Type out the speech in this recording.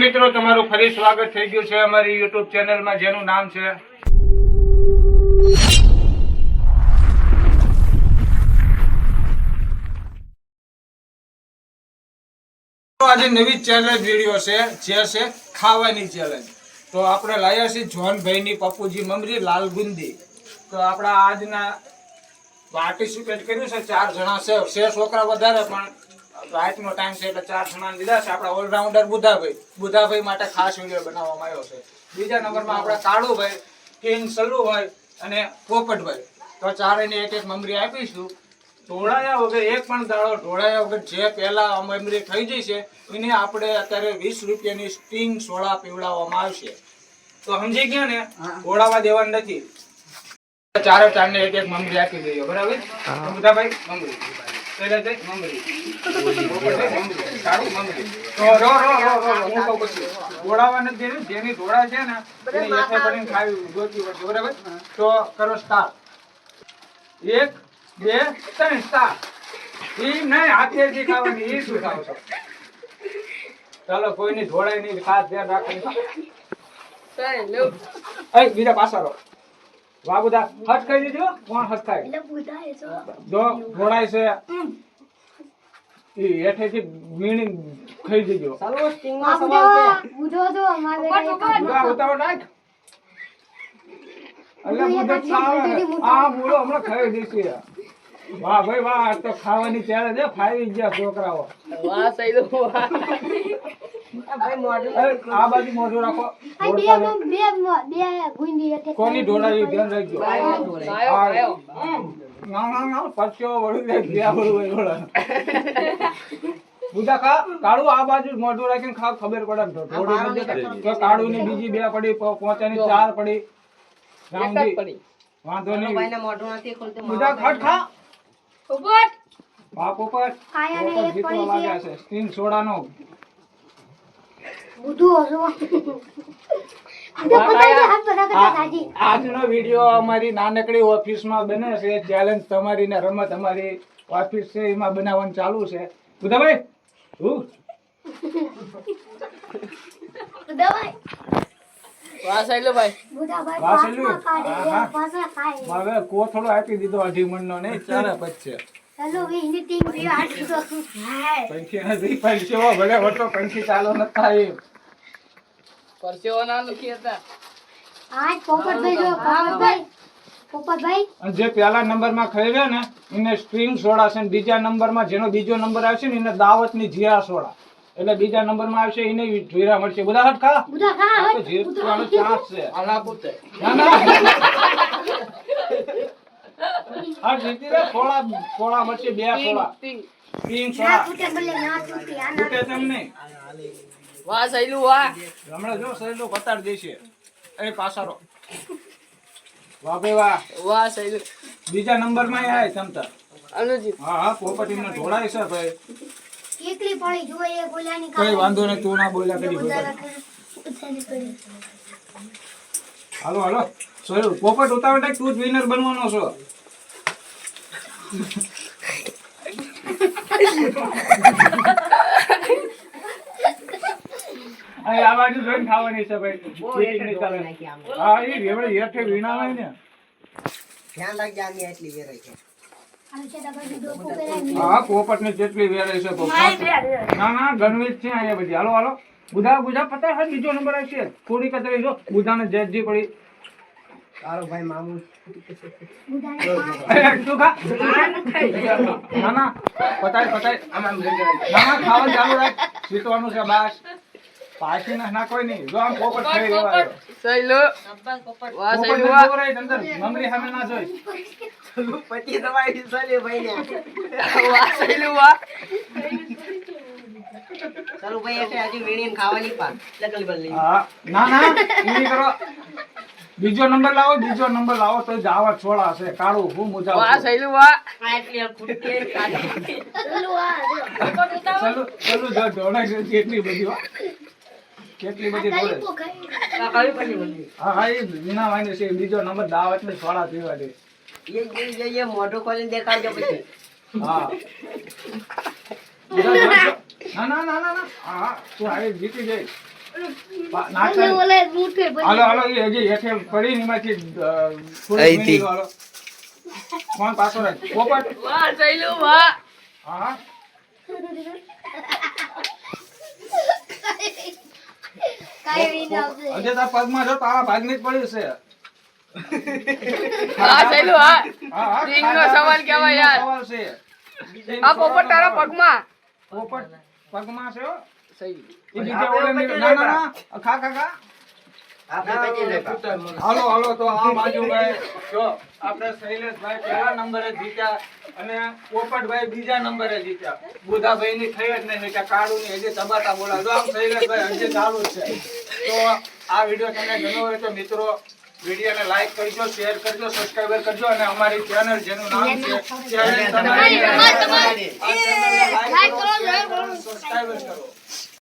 મિત્રો, તમારું ફરી સ્વાગત થઈ ગયું છે અમારી યુટ્યુબ ચેનલમાં, જેનું નામ છે આજે નવી ચેલેન્જ વીડિયો છે, જે છે ખાવાની ચેલેન્જ તો આપણે લાયા છીએ જોનભાઈની પપ્પુજી મમરી લાલ ગુંદી તો આપણા આજના પાર્ટિસિપેટ કર્યું છે, ચાર જણા છે છોકરા વધારે, પણ રાતનો ટાઈમ છે એટલે ચાર સમાન લીધા છે. આપણા ઓલરાઉન્ડર બુધાભાઈ. બુધાભાઈ માટે ખાસ વીડિયો બનાવવામાં આવ્યો છે. બીજા નંબરમાં આપણા કાળુભાઈ કિંગ સલ્લુભાઈ અને પોપટભાઈ. તો ચારેને એક એક મમરી આપીશું. ઢોળાયા વગર એક પણ દાડો ઢોળાયા વગર જે પહેલા મમરી થઈ જશે એને આપણે અત્યારે વીસ રૂપિયાની સ્ટિંગ સોડા પીવડાવવામાં આવશે. તો સમજી ગયા ને? ઢોળાવા દેવાનું નથી. ચારે ચાર ને એક એક મમરી આપી દઈએ. બરાબર? બુધાભાઈ બધા ભાઈ મમરી પહેલા જઈ. મમરી. પોપટભાઈ મમરી. તો રો રો રો રો રો, હું કહું પછી. ઢોળાવા નથી દેવું જેની ઢોળા છે ને એની એકે કરીને ખાવી ગોતવી હોય બરાબર? તો કરો સ્ટાર્ટ એક બે ત્રણ સ્ટાર્ટ ઈ નહીં હાથેથી ખાવાની ઈ શું ખાવ છો? ચાલો કોઈની ધોળાઈ નહીં ખાસ ધ્યાન રાખવાની બીજા પાછા રહો. વાહ બધા હટ કરી દીધો કોણ હટ છો. જો ઢોળાય છે. ઈ હેઠેથી વીણી ખાઈ દેજો. ઉડા ઉતાવળ નાખ. અલ્યા મુદત ખાવા. આ બુડો હમણાં ખાઈ દેશે વાહ ભાઈ વાહ તો ખાવાની ત્યારે છે. ફાવી ગયા છોકરાઓ. અરે, આ બાજુ મોઢું રાખો. કોની ઢોળાઈ ધ્યાન રાખજો. ના ના ના પરસ્યો વળી જાય ગયા વળી વળી વળે. ખા કાળું આ બાજુ મોઢું રાખીને ખા ખબર પડે. તો. કાળું ની બીજી બે પડી પોચાની ચાર પડી. રામજી વાંધો નહીં. બુધા ખટ ખા. બાપ ઉપર. પોપટ જીતવા લાગ્યા છે. સ્ટીમ સોડાનો. આજનો વીડિયો અમારી નાનકડી ઓફિસમાં બને છે. ચેલેન્જ તમારી ને રમત અમારી ઓફિસ છે એમાં બનાવવાનું ચાલુ છે. બુધાભાઈ હું હવે કોથળો આપી દીધો અઢી મણનો નહીં ચારે પચશે પંખી નથી પંખીઓ ભલે વટો પંખી ચાલો ન થાય પોપટભાઈ અને જે પહેલા નંબરમાં ખરીદે ને એને સ્ટ્રિંગ સોડા છે બીજા નંબરમાં જેનો બીજો નંબર આવશે ને એને દાવતની જીરા સોડા. એટલે બીજા નંબરમાં આવશે એને જીરા મળશે. બધા હટ ખા બધા ખા ચાન્સ છે. ના, ના. હા જીતી રે મળશે બે ના ના તૂટે ના હમણાં જો પતાડ દેશે. એ પાછારો વાહ ભાઈ વાહ. બીજા નંબરમાં આય તમતા હા હા પોપટીને ઢોળાય છે ભાઈ. એકલી પડી જોઈએ બોલ્યાની કઈ વાંધો નહીં તું ના બોલ્યા કરી પોપટ હાલો હાલો. સોયલ પોપટ ઉતાવળ રાખ, તું જ વિનર બનવાનો છો? આ બાજુ જોઈને ખાવાની છે ભાઈ. ચાલે. હા એ રેવડે હેઠે વીણાવાય ને. હા પોપટ ને જેટલી વેરાય છે ના ના ગણવી જ છે અહીંયા બધી. હાલો હાલો. બુધા બુધા પતા હા બીજો નંબર આવશે થોડી કતરે જો બુધાને જેજી પડી. એ, તું ખા. ના ના. પતાય પતાય. ના ના ખાવાનું ચાલુ રાખ. જીતવાનું છે બાસ. પાછી ના ના કોઈ નહીં. જો આમ પોપટ રહ્યો પોપટ. ને જોર આવી અંદર. મમરી સામે ના જોઈ ચાલો ભાઈ એટલે હજી વીણીને ખાવાની પા લકલ બલ્લી હા ના ના એવી કરો. બીજો નંબર લાવો બીજો નંબર લાવો તો જાવા છોડા છે. કાળું હું મુજા જો છે કેટલી બધી હો. કેટલી બધી દોડે હા હા એ વિના છે બીજો નંબર દાવત ને છોડા પીવા દે એ જે જે મોઢું ખોલીને દેખાડજો પછી. હા. ના ના ના ના ના. હા તું આવી જીતી જઈશ. હાલો હાલો એ હજી હેઠે પડી ને એમાંથી થોડીક અહીંથી. હાલો ફોન પાછો રાખ? પોપટ? વાહ સહેલું વાહ. હા? હા કાંઈ રીત આવશે. હજી તારા પગમાં જો તારા ભાગની જ પડ્યું છે. હા સહેલું હા. સવાલ યાર. આ પોપટ તારા પગમાં. પોપટ પગમાં છે સહી એ બીજા ઓલે ના, ના, ના. ખા, ખા, ખા. હાલો હાલો તો આ બાજુ ભાઈ જો આપણે શૈલેષભાઈ પહેલા નંબરે જીત્યા અને પોપટભાઈ બીજા નંબરે જીત્યા. બુધાભાઈ ની થઈ જ નહીં કે કાળું ની હજી તબાતા બોલા જો આમ શૈલેષભાઈ હજી ચાલુ છે. તો આ વીડિયો તમને ગમ્યો હોય તો મિત્રો વિડીયોને લાઈક કરજો શેર કરજો સબસ્ક્રાઇબર કરજો અને અમારી ચેનલ જેનું નામ છે ચેનલ તમારી આ ચેનલને like કરો, શેર કરો, subscribe કરો.